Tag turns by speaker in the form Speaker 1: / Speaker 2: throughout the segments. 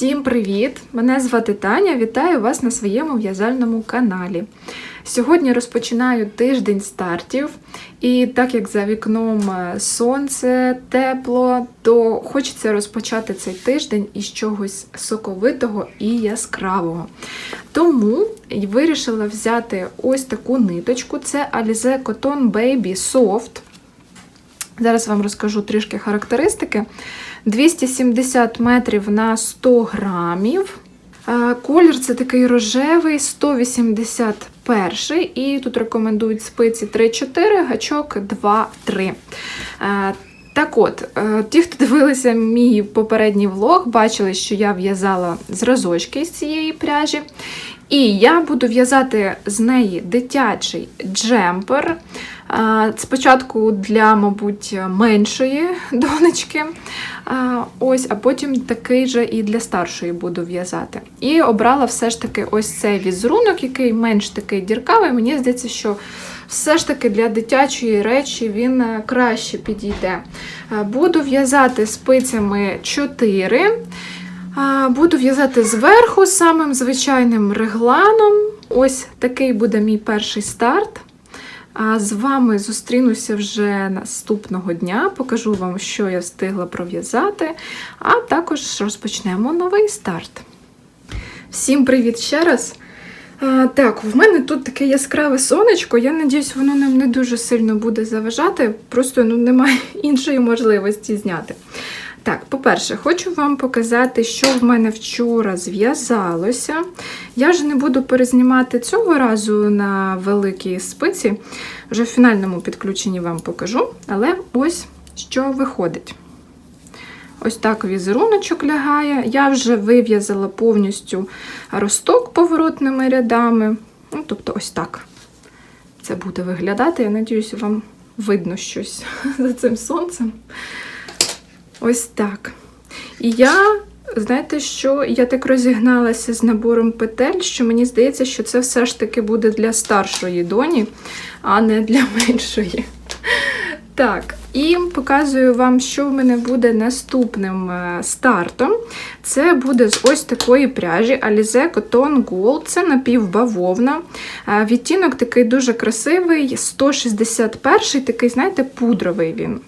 Speaker 1: Всім привіт! Мене звати Таня. Вітаю вас на своєму в'язальному каналі. Сьогодні розпочинаю тиждень стартів, і так як за вікном е, сонце, тепло, то хочеться розпочати цей тиждень із чогось соковитого і яскравого. Тому вирішила взяти ось таку ниточку: це Alize Cotton Baby Soft. Зараз вам розкажу трішки характеристики. 270 метрів на 100 грамів. Е, Колір це такий рожевий, 181 і тут рекомендують спиці 3-4, гачок 2-3. Е, Так от, е, ті, хто дивилися мій попередній влог, бачили, що я в'язала зразочки з цієї пряжі. І я буду в'язати з неї дитячий джемпер. Спочатку для, мабуть, меншої донечки, ось, а потім такий же і для старшої буду в'язати. І обрала все ж таки ось цей візерунок, який менш такий діркавий. Мені здається, що все ж таки для дитячої речі він е, краще підійде. Е, Буду в'язати спицями 4. Буду в'язати зверху самим звичайним регланом. Ось такий буде мій перший старт. А з вами зустрінуся вже наступного дня, покажу вам, що я встигла пров'язати, а також розпочнемо новий старт. Всім привіт ще раз! А, так, в мене тут таке яскраве сонечко. Я надіюсь, воно нам не дуже сильно буде заважати, просто ну, немає іншої можливості зняти. Так, по-перше, хочу вам показати, що в мене вчора зв'язалося. Я вже не буду перезнімати цього разу на великій спиці, вже в фінальному підключенні вам покажу, але ось що виходить. Ось так візеруночок лягає. Я вже вив'язала повністю росток поворотними рядами. Ну, тобто, ось так це буде виглядати. Я надіюся, вам видно щось за цим сонцем. Ось так. І я, знаєте, що я так розігналася з набором петель, що мені здається, що це все ж таки буде для старшої доні, а не для меншої. Так, і показую вам, що в мене буде наступним е, стартом. Це буде з ось такої пряжі Alize Cotton Gold. Це напівбавовна. Е, Відтінок такий дуже красивий, 161 такий, знаєте, пудровий він.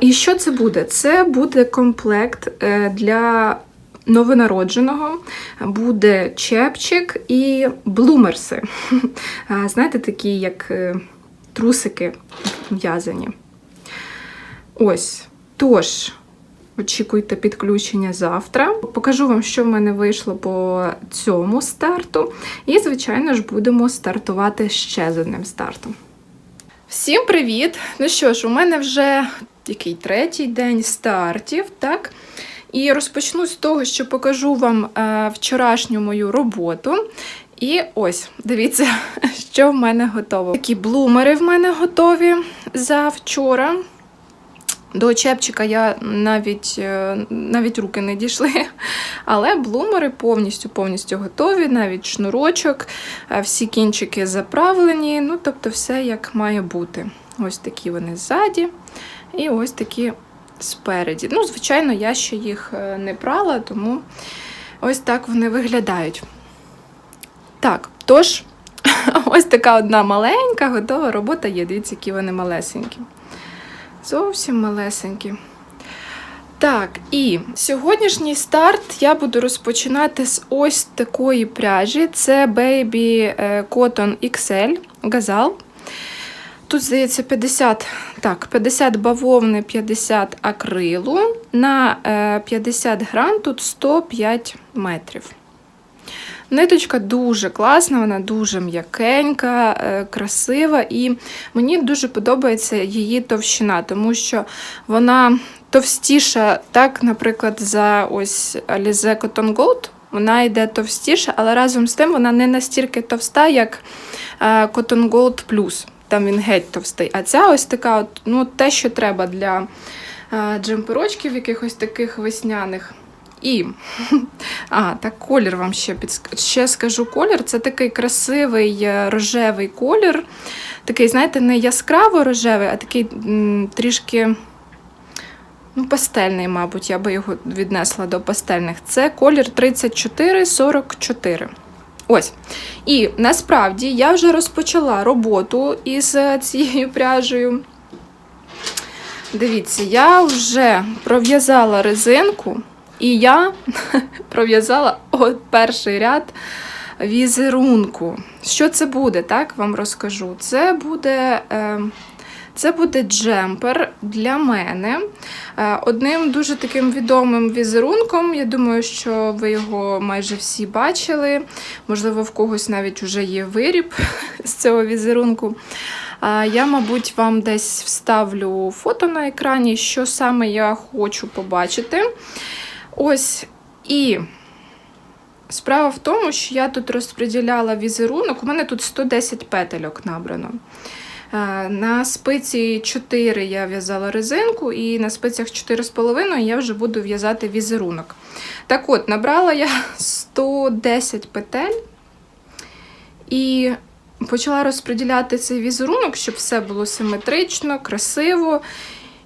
Speaker 1: І що це буде? Це буде комплект е, для новонародженого, буде чепчик і блумерси. Знаєте, такі, як е, трусики в'язані. Ось. Тож, очікуйте підключення завтра. Покажу вам, що в мене вийшло по цьому старту. І, звичайно ж, будемо стартувати ще з одним стартом. Всім привіт! Ну що ж, у мене вже який третій день стартів, так? І розпочну з того, що покажу вам е, вчорашню мою роботу. І ось, дивіться, що в мене готово. Такі блумери в мене готові за вчора. До чепчика я навіть е, навіть руки не дійшли, але блумери повністю повністю готові, навіть шнурочок, е, всі кінчики заправлені, ну, тобто все як має бути. Ось такі вони ззаді. І ось такі спереді. Ну, звичайно, я ще їх е, не прала, тому ось так вони виглядають. Так, тож, ось така одна маленька, готова робота є. Дивіться, які вони малесенькі. Зовсім малесенькі. Так, і сьогоднішній старт я буду розпочинати з ось такої пряжі. Це Baby е, Cotton XL Газал. Тут, здається, 50 так, 50 бавовни, 50 акрилу. На 50 е, грам тут 105 метрів. Ниточка дуже класна, вона дуже м'якенька, е, красива, і мені дуже подобається її товщина, тому що вона товстіша, так, наприклад, за ось Alize Cotton Gold, вона йде товстіша, але разом з тим вона не настільки товста, як е, Cotton Gold Plus там він геть товстий. А ця ось така, от, ну, те, що треба для а, джемперочків, якихось таких весняних. І, а, так, колір вам ще підск... ще скажу колір. Це такий красивий е, рожевий колір. Такий, знаєте, не яскраво рожевий, а такий м, трішки ну, пастельний, мабуть, я би його віднесла до пастельних. Це колір 3444. Ось. І насправді я вже розпочала роботу із е, цією пряжею. Дивіться, я вже пров'язала резинку, і я пров'язала перший ряд візерунку. Що це буде, так вам розкажу. Це буде. Е, це буде джемпер для мене. Е, Одним дуже таким відомим візерунком. Я думаю, що ви його майже всі бачили. Можливо, в когось навіть вже є виріб з цього візерунку. Я, мабуть, вам десь вставлю фото на екрані, що саме я хочу побачити. Ось і. Справа в тому, що я тут розподіляла візерунок, у мене тут 110 петельок набрано. Е, На спиці 4 я в'язала резинку, і на спицях 4,5 я вже буду в'язати візерунок. Так от, набрала я 110 петель і почала розподіляти цей візерунок, щоб все було симетрично, красиво.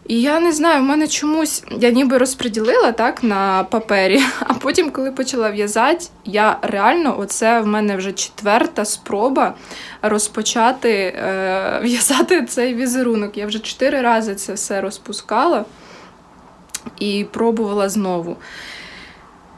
Speaker 1: І я не знаю, в мене чомусь я ніби розподілила так на папері, а потім, коли почала в'язати, я реально, оце в мене вже четверта спроба розпочати е, в'язати цей візерунок. Я вже чотири рази це все розпускала і пробувала знову.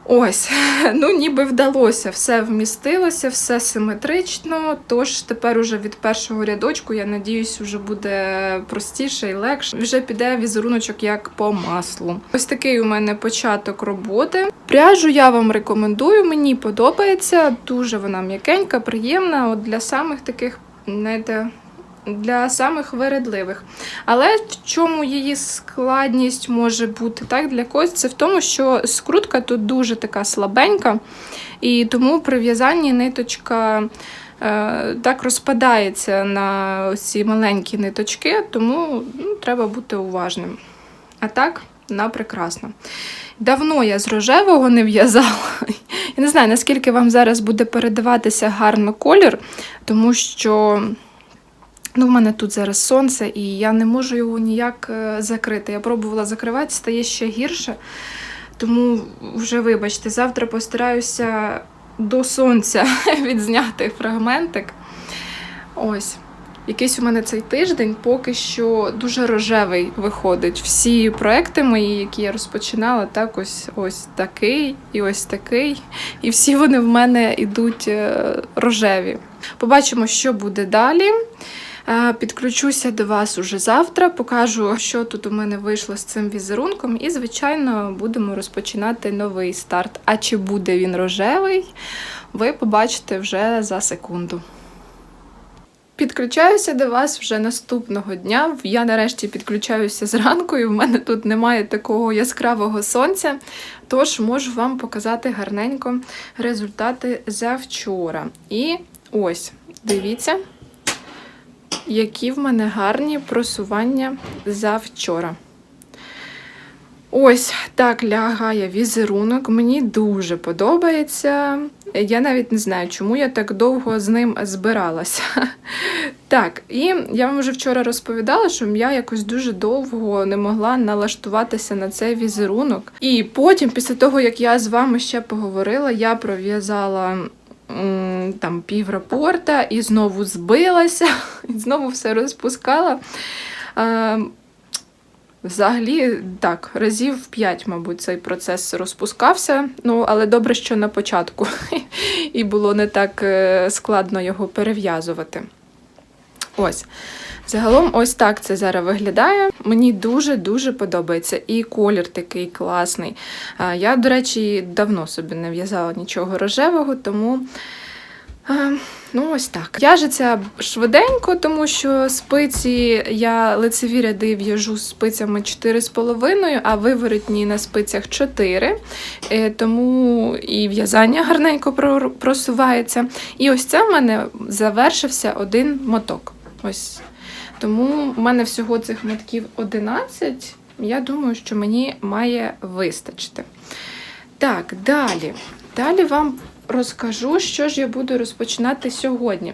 Speaker 1: Ось, ну ніби вдалося, все вмістилося, все симетрично. Тож тепер уже від першого рядочку, я надіюсь, вже буде простіше і легше. Вже піде візеруночок як по маслу. Ось такий у мене початок роботи. Пряжу я вам рекомендую, мені подобається. Дуже вона м'якенька, приємна. От для самих таких, знаєте, для самих вередливих. Але в чому її складність може бути так для когось, це в тому, що скрутка тут дуже така слабенька, і тому при в'язанні ниточка е, так розпадається на ці маленькі ниточки, тому ну, треба бути уважним. А так, вона прекрасна. Давно я з рожевого не в'язала. Я не знаю, наскільки вам зараз буде передаватися гарно колір, тому що. Ну, в мене тут зараз сонце, і я не можу його ніяк е, закрити. Я пробувала закривати, стає ще гірше. Тому вже вибачте, завтра постараюся до сонця відзняти фрагментик. Ось. Якийсь у мене цей тиждень поки що дуже рожевий виходить. Всі проекти мої, які я розпочинала, так ось ось такий і ось такий. І всі вони в мене йдуть е, рожеві. Побачимо, що буде далі. Е, Підключуся до вас уже завтра, покажу, що тут у мене вийшло з цим візерунком, і, звичайно, будемо розпочинати новий старт. А чи буде він рожевий, ви побачите вже за секунду. Підключаюся до вас вже наступного дня. Я нарешті підключаюся зранку, і в мене тут немає такого яскравого сонця. Тож можу вам показати гарненько результати за вчора. І ось, дивіться які в мене гарні просування за вчора. Ось так лягає візерунок. Мені дуже подобається. Я навіть не знаю, чому я так довго з ним збиралася. Так, і я вам вже вчора розповідала, що я якось дуже довго не могла налаштуватися на цей візерунок. І потім, після того, як я з вами ще поговорила, я пров'язала там пів рапорта і знову збилася, і знову все розпускала. Взагалі, так, разів 5, мабуть, цей процес розпускався. Ну, але добре, що на початку, і було не так е, складно його перев'язувати. Ось. Загалом, ось так це зараз виглядає. Мені дуже-дуже подобається. І колір такий класний. Я, до речі, давно собі не в'язала нічого рожевого, тому. Ну, ось так. В'яжеться швиденько, тому що спиці я лицеві ряди в'яжу з спицями 4,5, а виворотні на спицях 4. Е, тому і в'язання гарненько просувається. І ось це в мене завершився один моток. Ось тому в мене всього цих мотків 11. Я думаю, що мені має вистачити. Так, далі. Далі вам розкажу, що ж я буду розпочинати сьогодні.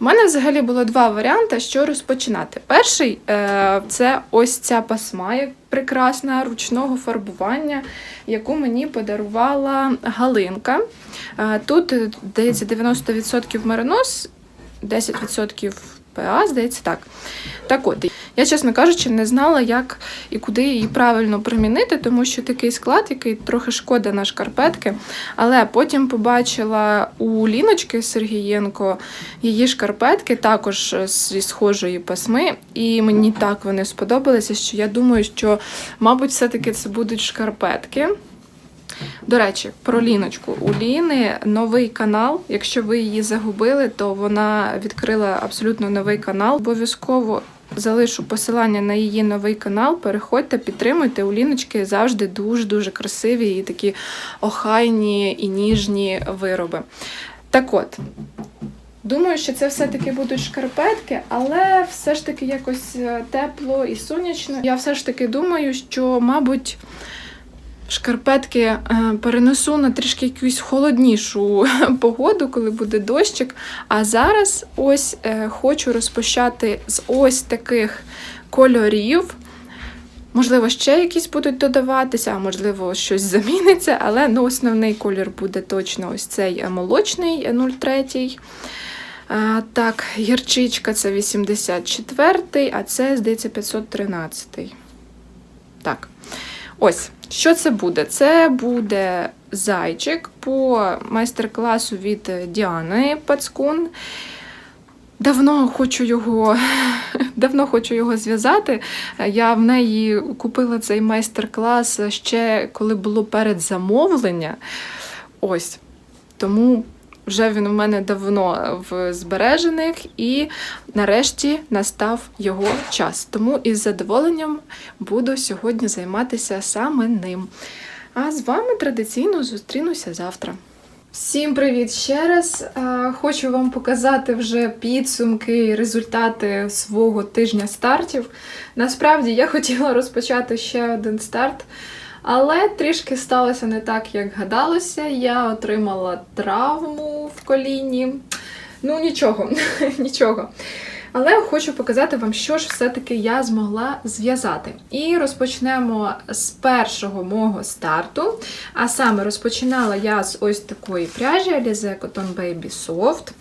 Speaker 1: У мене взагалі було два варіанти, що розпочинати. Перший е, це ось ця пасма, прекрасна ручного фарбування, яку мені подарувала Галинка. Е, Тут, е, здається, 90% меринос, 10% ПА, здається, так. Так от, я, чесно кажучи, не знала, як і куди її правильно примінити, тому що такий склад, який трохи шкода на шкарпетки. Але потім побачила у Ліночки Сергієнко її шкарпетки, також зі схожої пасми, і мені так вони сподобалися, що я думаю, що, мабуть, все-таки це будуть шкарпетки. До речі, про Ліночку. У Ліни новий канал. Якщо ви її загубили, то вона відкрила абсолютно новий канал. Обов'язково залишу посилання на її новий канал. Переходьте, підтримуйте. У Ліночки завжди дуже-дуже красиві і такі охайні і ніжні вироби. Так от. Думаю, що це все-таки будуть шкарпетки, але все ж таки якось е, тепло і сонячно. Я все ж таки думаю, що, мабуть, шкарпетки е, перенесу на трішки якусь холоднішу погоду, коли буде дощик. А зараз ось е, хочу розпочати з ось таких кольорів. Можливо, ще якісь будуть додаватися, а можливо, щось заміниться, але ну, основний колір буде точно ось цей е, молочний е, 03. А, так, гірчичка це 84, а це, здається, 513. Так. Ось, що це буде? Це буде зайчик по майстер-класу від Діани Пацкун. Давно хочу його давно хочу його зв'язати. Я в неї купила цей майстер-клас ще коли було передзамовлення. Ось. Тому вже він у мене давно в збережених, і нарешті настав його час. Тому із задоволенням буду сьогодні займатися саме ним. А з вами традиційно зустрінуся завтра. Всім привіт ще раз! Хочу вам показати вже підсумки і результати свого тижня стартів. Насправді я хотіла розпочати ще один старт, але трішки сталося не так, як гадалося. Я отримала травму в коліні. Ну, нічого, нічого. Але хочу показати вам, що ж все-таки я змогла зв'язати. І розпочнемо з першого мого старту. А саме розпочинала я з ось такої пряжі Alize Cotton Baby Soft.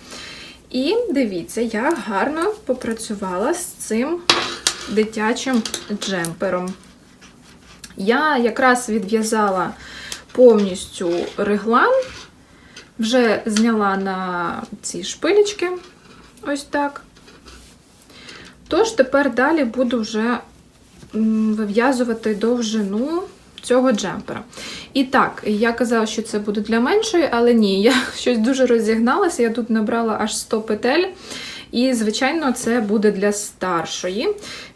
Speaker 1: І дивіться, я гарно попрацювала з цим дитячим джемпером. Я якраз відв'язала повністю реглан, вже зняла на ці шпилечки, ось так. Тож тепер далі буду вже вив'язувати довжину цього джемпера. І так, я казала, що це буде для меншої, але ні, я щось дуже розігналася, я тут набрала аж 100 петель. І, звичайно, це буде для старшої.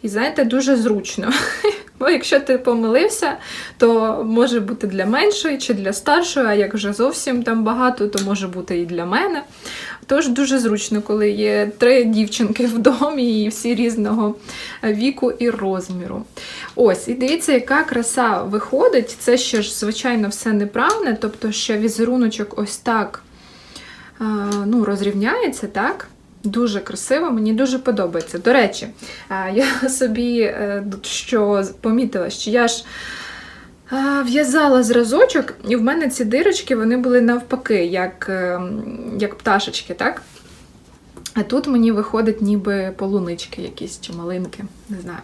Speaker 1: І знаєте, дуже зручно. Бо якщо ти помилився, то може бути для меншої чи для старшої, а як вже зовсім там багато, то може бути і для мене. Тож дуже зручно, коли є три дівчинки в домі і всі різного віку і розміру. Ось, і дивіться, яка краса виходить. Це ще ж, звичайно, все неправне, тобто ще візеруночок ось так ну, розрівняється, так? Дуже красиво, мені дуже подобається. До речі, я собі е, що помітила, що я ж В'язала зразочок, і в мене ці дирочки вони були навпаки, як як пташечки, так? А тут мені виходить ніби полунички якісь чи малинки, не знаю.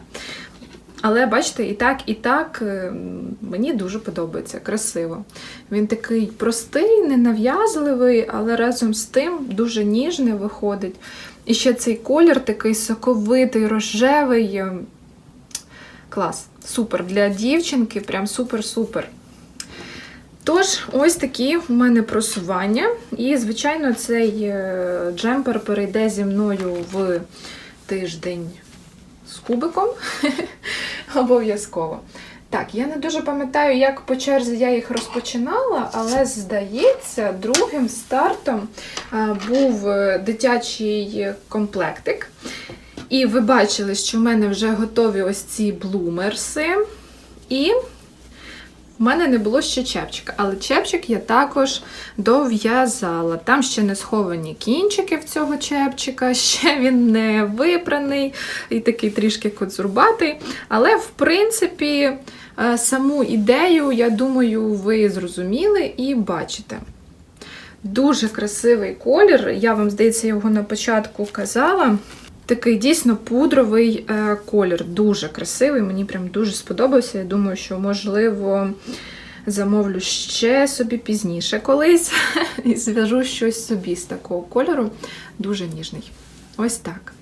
Speaker 1: Але бачите, і так, і так ем, мені дуже подобається, красиво. Він такий простий, ненав'язливий, але разом з тим дуже ніжний виходить. І ще цей колір такий соковитий, рожевий. ем, Клас, супер для дівчинки, прям супер-супер. Тож, ось такі у мене просування. І, звичайно, цей е, джемпер перейде зі мною в тиждень з кубиком. Обов'язково. Так, я не дуже пам'ятаю, як по черзі я їх розпочинала, але здається, другим стартом е, був е, дитячий комплектик. І ви бачили, що в мене вже готові ось ці блумерси. І У мене не було ще чепчика, але чепчик я також дов'язала. Там ще не сховані кінчики в цього чепчика, ще він не випраний і такий трішки коцурбатий. Але, в принципі, е, саму ідею, я думаю, ви зрозуміли і бачите. Дуже красивий колір. Я вам, здається, його на початку казала. Такий дійсно пудровий е, колір, дуже красивий, мені прям дуже сподобався. Я думаю, що, можливо, замовлю ще собі пізніше колись і зв'яжу щось собі з такого кольору. Дуже ніжний. Ось так.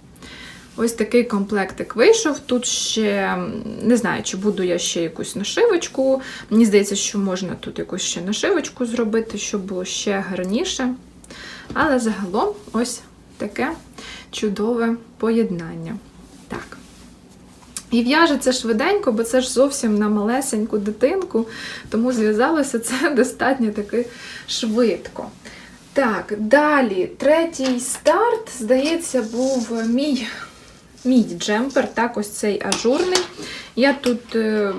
Speaker 1: Ось такий комплектик вийшов. Тут ще не знаю, чи буду я ще якусь нашивочку. Мені здається, що можна тут якусь ще нашивочку зробити, щоб було ще гарніше. Але загалом ось таке чудове поєднання. Так. І в'яжеться швиденько, бо це ж зовсім на малесеньку дитинку, тому зв'язалося це достатньо таки швидко. Так, далі, третій старт, здається, був мій мій джемпер, так, ось цей ажурний. Я тут е,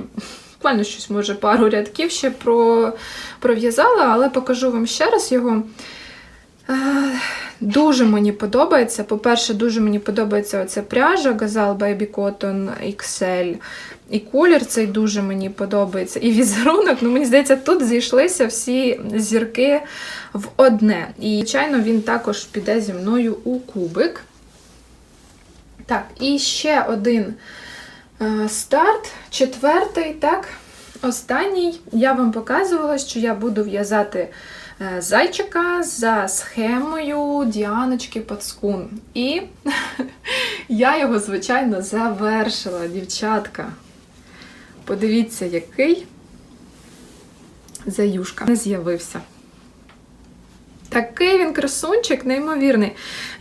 Speaker 1: буквально щось, може, пару рядків ще про, пров'язала, але покажу вам ще раз його. Е, Дуже мені подобається. По-перше, дуже мені подобається оця пряжа Gazal Baby Cotton XL. І колір цей дуже мені подобається. І візерунок, ну мені здається, тут зійшлися всі зірки в одне. І, звичайно, він також піде зі мною у кубик. Так, і ще один е, старт, четвертий, так, останній. Я вам показувала, що я буду в'язати зайчика за схемою Діаночки Пацкун. І я його, звичайно, завершила, дівчатка. Подивіться, який заюшка не з'явився. Такий він красунчик, неймовірний.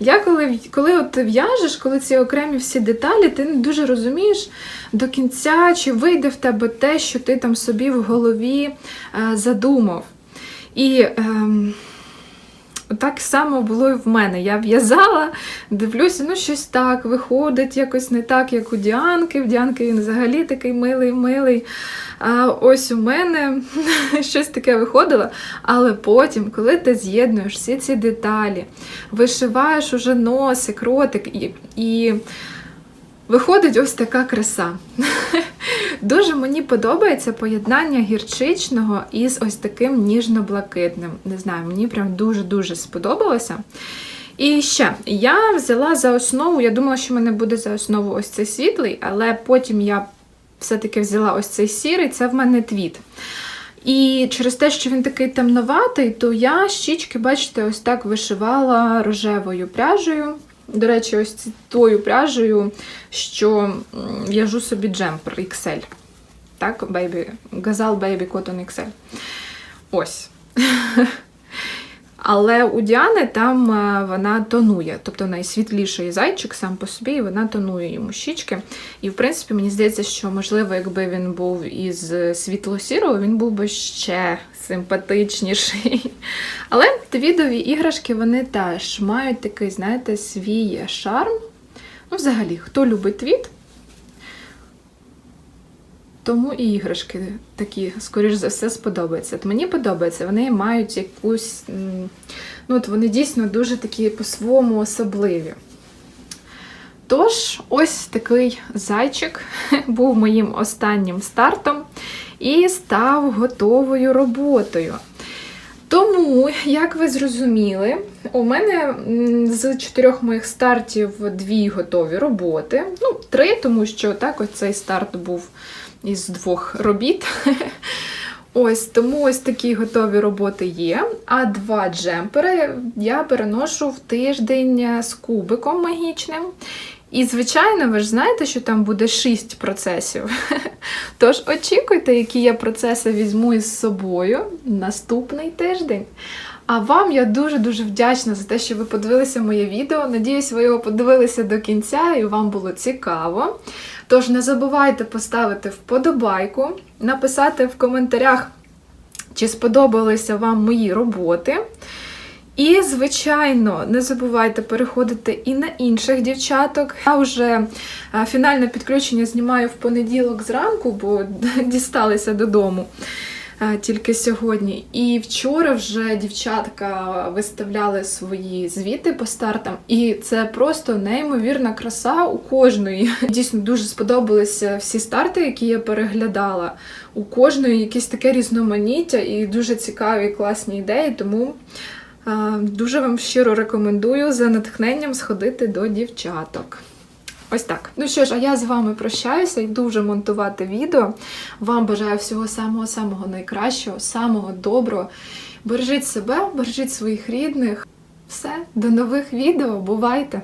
Speaker 1: Я коли коли от в'яжеш, коли ці окремі всі деталі, ти не дуже розумієш до кінця, чи вийде в тебе те, що ти там собі в голові е, задумав. І е, так само було і в мене. Я в'язала, дивлюся, ну щось так виходить, якось не так, як у Діанки. В Діанки він взагалі такий милий-милий. А ось у мене щось таке виходило. Але потім, коли ти з'єднуєш всі ці деталі, вишиваєш уже носик, ротик і. і Виходить ось така краса. Дуже мені подобається поєднання гірчичного із ось таким ніжно-блакитним. Не знаю, мені прям дуже-дуже сподобалося. І ще я взяла за основу, я думала, що в мене буде за основу ось цей світлий, але потім я все-таки взяла ось цей сірий, це в мене твіт. І через те, що він такий темноватий, то я щічки, бачите, ось так вишивала рожевою пряжею. До речі, ось тою пряжею, що в'яжу собі джемпер XL. Так, Baby, Gazal Baby Cotton XL. Ось. Але у Діани там е, вона тонує, тобто найсвітліший зайчик сам по собі, і вона тонує йому щічки. І, в принципі, мені здається, що, можливо, якби він був із світло-сірого, він був би ще симпатичніший. Але твідові іграшки вони теж мають такий, знаєте, свій шарм. Ну, взагалі, хто любить твіт, тому і іграшки такі, скоріш за все, сподобаються. От мені подобається, вони мають якусь. Ну, от Вони дійсно дуже такі по-своєму особливі. Тож, ось такий зайчик був моїм останнім стартом і став готовою роботою. Тому, як ви зрозуміли, у мене з чотирьох моїх стартів дві готові роботи. Ну, три, тому що так, ось цей старт був із двох робіт. Ось, тому ось такі готові роботи є. А два джемпери я переношу в тиждень з кубиком магічним. І, звичайно, ви ж знаєте, що там буде 6 процесів. Тож очікуйте, які я процеси візьму із собою наступний тиждень. А вам я дуже-дуже вдячна за те, що ви подивилися моє відео. Надіюсь, ви його подивилися до кінця і вам було цікаво. Тож не забувайте поставити вподобайку, написати в коментарях, чи сподобалися вам мої роботи. І, звичайно, не забувайте переходити і на інших дівчаток. Я вже фінальне підключення знімаю в понеділок зранку, бо дісталися додому. Е, тільки сьогодні. І вчора вже дівчатка виставляли свої звіти по стартам, і це просто неймовірна краса у кожної. Дійсно дуже сподобалися всі старти, які я переглядала. У кожної якесь таке різноманіття і дуже цікаві класні ідеї. Тому е, дуже вам щиро рекомендую за натхненням сходити до дівчаток. Ось так. Ну що ж, а я з вами прощаюся, йду вже монтувати відео. Вам бажаю всього самого-самого найкращого, самого доброго. Бережіть себе, бережіть своїх рідних. Все, до нових відео. Бувайте!